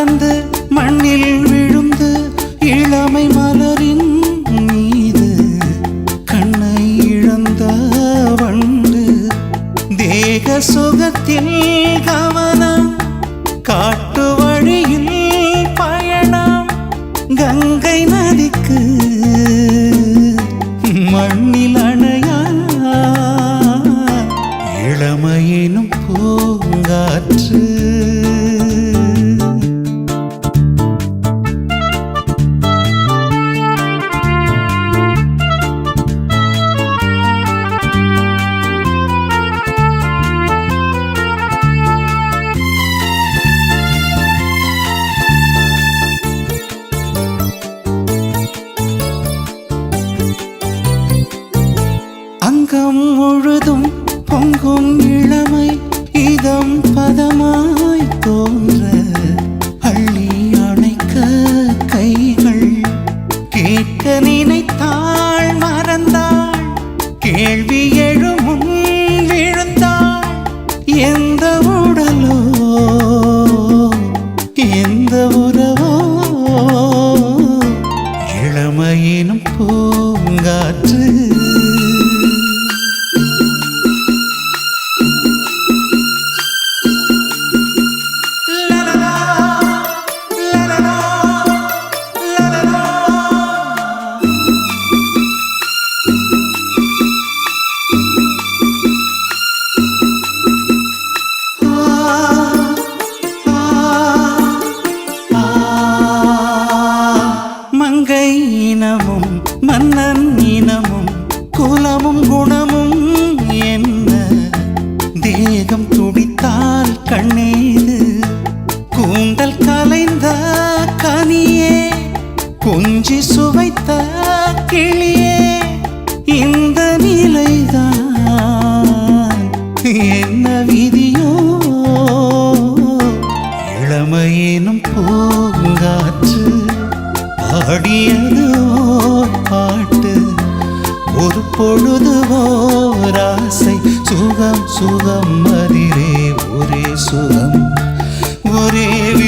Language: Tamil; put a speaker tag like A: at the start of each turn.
A: மறந்து மண்ணில் விழுந்து இளமை மலரின் மீது கண்ணை இழந்த வண்டு தேக சுகத்தில் கவனம் காட்டு வழியில் பயணம் கங்கை நதிக்கு மண்ணில் அணையா இளமையினும் பூங்காற்று. அங்கம் முழுதும் பொங்கும் இளமை இதம் பதமாய் தோன்ற இனமும் இனமும் குலமும் குணமும் என்ன? தேகம் துடித்தால் கண்ணீரு கூந்தல் கலைந்த கனியே கொஞ்சி சுவைத்த கிளியே இந்த நிலைதான் என்ன விதியோ? இளமையினும் பூங்காற்று பாடியது ஒரு பொழுது ஓராசை சுகம் சுகம் அதிலே ஒரே சுகம். ஒரே வீணை